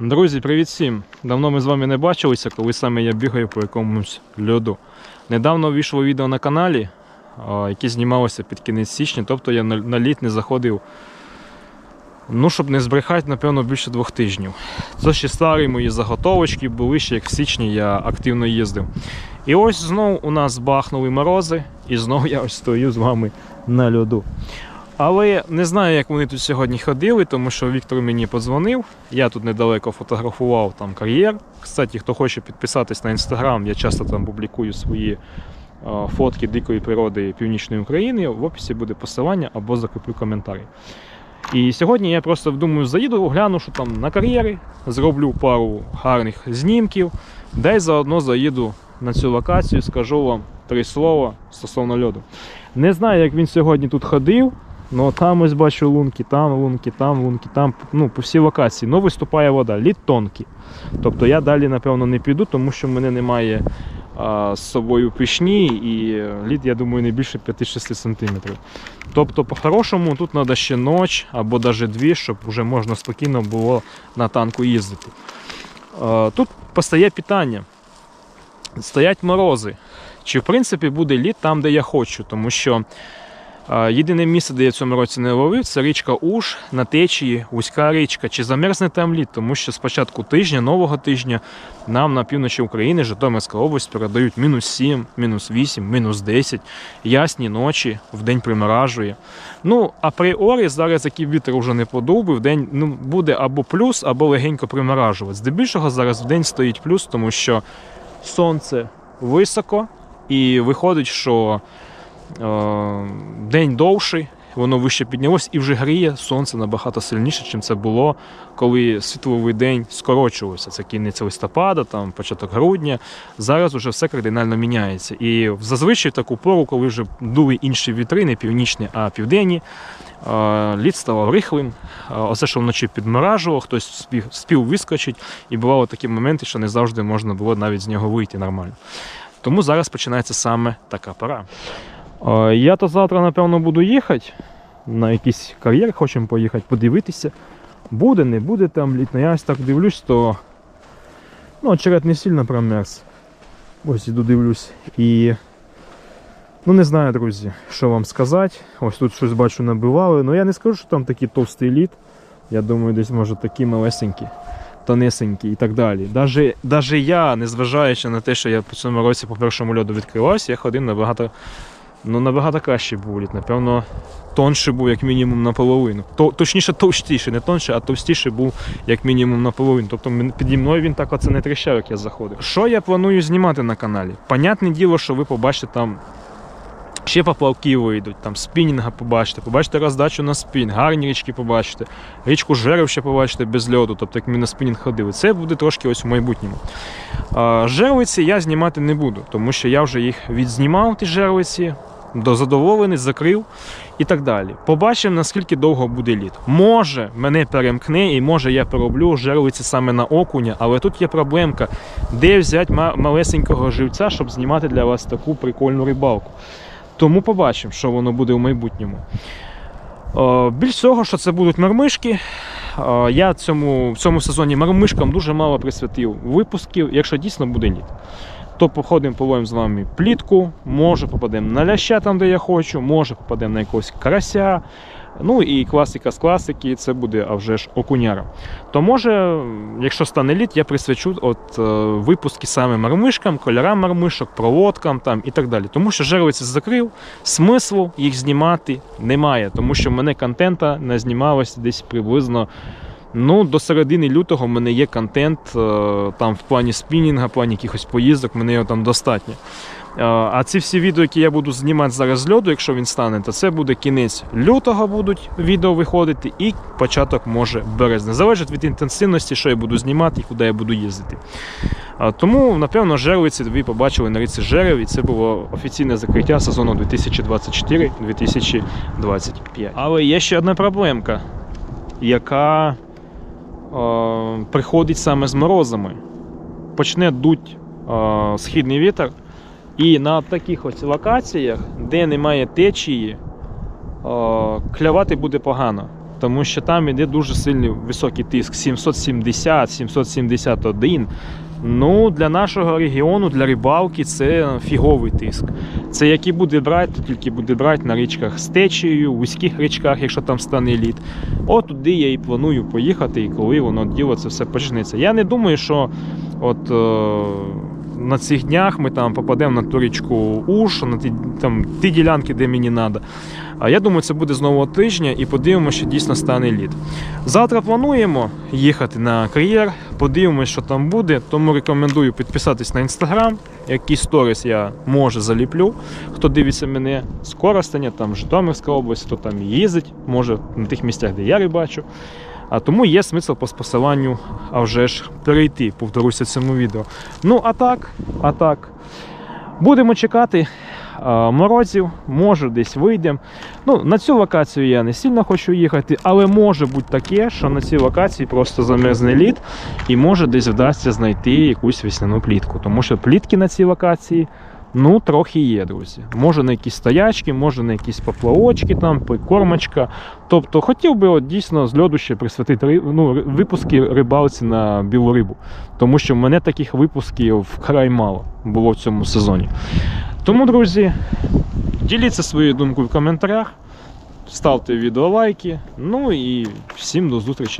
Друзі, привіт всім! Давно ми з вами не бачилися, коли саме я бігаю по якомусь льоду. Недавно вийшло відео на каналі, яке знімалося під кінець січня, тобто я на, лід не заходив. Ну, щоб не збрехати, напевно, більше двох тижнів. Це ще старі мої заготовочки були ще як в січні я активно їздив. І ось знову у нас бахнули морози, і знову я ось стою з вами на льоду. Але не знаю, як вони тут сьогодні ходили, тому що Віктор мені подзвонив. Я тут недалеко фотографував там кар'єр. Кстати, хто хоче підписатись на інстаграм, я часто там публікую свої е, фотки дикої природи Північної України. В описі буде посилання або закріплю коментарі. І сьогодні я просто думаю, заїду, гляну, що там на кар'єрі, зроблю пару гарних знімків, де й заодно заїду на цю локацію, скажу вам три слова стосовно льоду. Не знаю, як він сьогодні тут ходив. Ну там ось бачу лунки, там лунки, там лунки, там ну, по всій локації. Ну виступає вода, лід тонкий. Тобто я далі, напевно, не піду, тому що в мене немає а, з собою пішні і лід, я думаю, не більше 5-6 см. Тобто, по-хорошому, тут треба ще ніч або навіть дві, щоб вже можна спокійно було на танку їздити. А, тут постає питання. Стоять морози. Чи в принципі буде лід там, де я хочу, тому що Єдине місце, де я в цьому році не ловив, це річка Уж на течії, вузька річка. Чи замерзне там лід? Тому що з початку тижня, нового тижня, нам на півночі України, Житомирська область передають мінус 7, мінус 8, мінус 10, ясні ночі, в день приморажує. Ну, апріорі зараз, який вітер вже не подув, в день ну, буде або плюс, або легенько приморажувати. Здебільшого зараз в день стоїть плюс, тому що сонце високо, і виходить, що день довший, воно вище піднялось і вже гріє сонце набагато сильніше, ніж це було, коли світловий день скорочувався. Це кінець листопада, там, початок грудня. Зараз вже все кардинально міняється. І зазвичай таку пору, коли вже дули інші вітри, не північні, а південні, е, лід ставав рихлим. Е, Оце, що вночі підморажувало, хтось спів вискочить, і бували такі моменти, що не завжди можна було навіть з нього вийти нормально. Тому зараз починається саме така пора. Е, Я то завтра, напевно, буду їхати на якийсь кар'єр, хочемо поїхати подивитися. Буде, не буде там літно. Я ось так дивлюсь, то ну, очерет не сильно промерз. Ось іду дивлюсь. І ну не знаю, друзі, що вам сказати. Ось тут щось бачу набивали. Ну я не скажу, що там такий товстий лід. Я думаю, десь може такі малесенькі, тонесенькі і так далі. Даже, даже я, незважаючи на те, що я по цьому році по першому льоду відкривався, я ходив набагато, ну, набагато краще був. Напевно, тонший був як мінімум наполовину. То, точніше, товстіший, не тонший, а товстіший був як мінімум наполовину. Тобто піді мною він так оце не тріщав, як я заходив. Що я планую знімати на каналі? Понятне діло, що ви побачите там. Ще поплавки вийдуть, там спінінга побачите, побачите роздачу на спін, гарні річки побачите, річку Жерев ще побачите без льоду, тобто як ми на спінінг ходили. Це буде трошки ось у майбутньому. А, Жерлиці я знімати не буду, тому що я вже їх відзнімав, ті жерлиці, дозадоволений, закрив і так далі. Побачимо, наскільки довго буде лід. Може, мене перемкне, і може я перероблю жерлиці саме на окуня, але тут є проблемка, де взяти малесенького живця, щоб знімати для вас таку прикольну рибалку. Тому побачимо, що воно буде в майбутньому. Е, Більш того, що це будуть мармишки. Е, Я цьому, в цьому сезоні мармишкам дуже мало присвятив випусків, якщо дійсно буде ні. То походимо, половимо з вами плітку, може попадемо на ляща там, де я хочу, може попадемо на якогось карася. Ну і класика з класики, це буде а вже ж окуняра. То може, якщо стане лід, я присвячу от, е, випуски саме мармишкам, кольорам мармишок, проводкам там, і так далі. Тому що жерлиці закрив, смислу їх знімати немає, тому що в мене контента не знімалося десь приблизно. Ну, до середини лютого в мене є контент е, там в плані спінінга, в плані якихось поїздок, в мене його там достатньо. Е, А ці всі відео, які я буду знімати зараз з льоду, якщо він стане, то це буде кінець лютого будуть відео виходити і початок може березня. Залежить від інтенсивності, що я буду знімати і куди я буду їздити. Тому, напевно, жерлиці ви побачили на ріці Жерев, і це було офіційне закриття сезону 2024-2025. Але є ще одна проблемка, яка е, приходить саме з морозами. Почне дуть е, східний вітер. І на таких ось локаціях, де немає течії, е, клявати буде погано. тому що там іде дуже сильний високий тиск 770, 771. Ну, для нашого регіону, для рибалки, це фіговий тиск. Це який буде брати, то тільки буде брати на річках з течією, вузьких річках, якщо там стане лід. От туди я і планую поїхати, і коли воно діло це все почнеться. Я не думаю, що от. Е- на цих днях ми там попадемо на ту річку Уш, на ті, там, ті ділянки, де мені треба. А я думаю, це буде з нового тижня і подивимося, що дійсно стане лід. Завтра плануємо їхати на кар'єр, подивимося, що там буде. Тому рекомендую підписатись на інстаграм. Якісь сторіс я може заліплю. Хто дивиться мене з Коростеня, там Житомирська область, хто там їздить, може на тих місцях, де я рибачу. А тому є смисл по посиланню, а вже ж перейти, повторюся цьому відео. Ну, а так, а так. Будемо чекати морозів, може десь вийдемо. Ну, на цю локацію я не сильно хочу їхати, але може бути таке, що на цій локації просто замерзне лід, і може десь вдасться знайти якусь весняну плітку. Тому що плітки на цій локації ну, трохи є, друзі. Може на якісь стоячки, може на якісь поплавочки, там, прикормочка. Тобто хотів би от, дійсно з льоду ще присвятити ну, випуски рибалці на білу рибу. Тому що в мене таких випусків вкрай мало було в цьому сезоні. Тому, друзі, діліться своєю думкою в коментарях, ставте відео лайки. Ну і всім до зустрічі.